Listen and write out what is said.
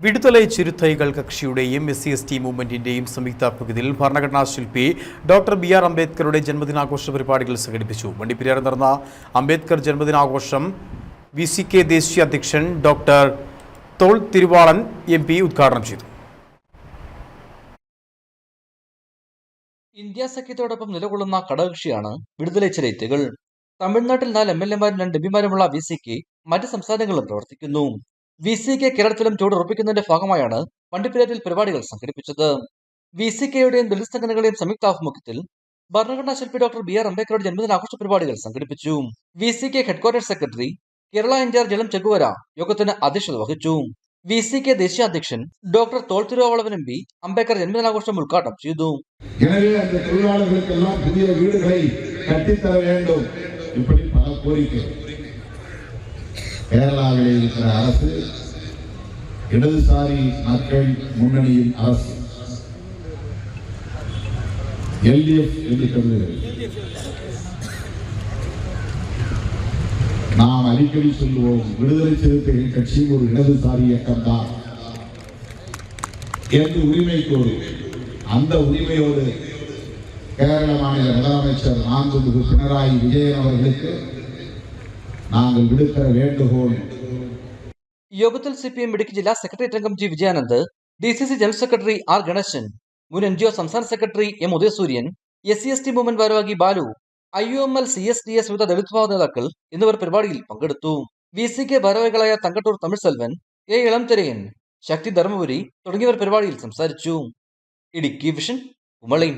വിടുതലൈ ചിരുത്തൈകൾ കക്ഷിയുടെയും S C S T മൂവ്മെന്റിന്റെയും സംയുക്ത പകുതിയിൽ ഭരണഘടനാ ശില്പി ഡോക്ടർ ബി ആർ അംബേദ്കറുടെ ജന്മദിനാഘോഷ പരിപാടികൾ സംഘടിപ്പിച്ചു. വണ്ടിപ്പെരിയാർ നടന്ന അംബേദ്കർ ജന്മദിനാഘോഷം വി സി കെ ദേശീയ അധ്യക്ഷൻ ഡോക്ടർ തോൾ തിരുവാളൻ എം പി ഉദ്ഘാടനം ചെയ്തു. ഇന്ത്യ സഖ്യത്തോടൊപ്പം നിലകൊള്ളുന്ന ഘടകകക്ഷിയാണ് വിടുതല ചിരേറ്റുകൾ തമിഴ്നാട്ടിൽ നാല് എം എൽ എമാരും രണ്ട് എം പിമാരുമുള്ള വി സിക്ക് മറ്റ് സംസ്ഥാനങ്ങളിലും പ്രവർത്തിക്കുന്നു. വി സി കെ കേരളത്തിലും ചുവടുറപ്പിക്കുന്നതിന്റെ ഭാഗമായാണ് വണ്ടിപ്പുരേറ്റിൽ പരിപാടികൾ സംഘടിപ്പിച്ചത്. വി സി കെയുടെയും ദളിത് സംഘടനകളുടെയും സംയുക്താഭിമുഖ്യത്തിൽ ഭരണഘടനാ ശില്പി ഡോക്ടർ ബി ആർ അംബേദ്കറുടെ ജന്മദിനാഘോഷ പരിപാടികൾ സംഘടിപ്പിച്ചു. V C K headquarters secretary Kerala incharge ജലം ചെഗുവര യോഗത്തിന് അധ്യക്ഷത വഹിച്ചു. വി സി കെ ദേശീയ അധ്യക്ഷൻ ഡോക്ടർ തോൾ തിരുവാവളവൻ ബി അംബേദ്കർ ജന്മദിനാഘോഷം ഉദ്ഘാടനം ചെയ്തു. തൊഴിലാളികൾക്കെല്ലാം പുതിയ വീടുകളെ കട്ടിത്തര വേണ്ടും പല கேரளாவில் இருக்கிற அரசு இடதுசாரி மக்கள் முன்னணியின் அரசு. எல்டிஎஃப் என்று நாம் அடிக்கடி சொல்லுவோம் விடுதலை சிறுத்தைகள் கட்சி ஒரு இடதுசாரி இயக்கம்தான். என்று உரிமை கோரு அந்த உரிமையோடு கேரள மாநில முதலமைச்சர் நான்கு பினராயி விஜயன் அவர்களுக்கு நாங்கள் விடுக்கிற வேண்டுகோள் യോഗത്തിൽ സി പി എം ഇടുക്കി ജില്ലാ സെക്രട്ടേറിയറ്റ് അംഗം G Vijayanand D C C general secretary R Ganeshan മുൻ എൻ ജി ഒ സംസ്ഥാന secretary M Udayasuryan S C S T movement ഭാരവാഹി Balu I U M L C S D S വിവിധ ദളിത് വിഭാഗ നേതാക്കൾ എന്നിവർ പരിപാടിയിൽ പങ്കെടുത്തു വി സി കെ ഭാരവാഹികളായ തങ്കട്ടൂർ തമിഴ് സെൽവൻ എ ഇളംതെരയൻ ശക്തി ധർമ്മപുരി തുടങ്ങിയവർ പരിപാടിയിൽ സംസാരിച്ചു ഇടുക്കി വിഷൻ കുമളയും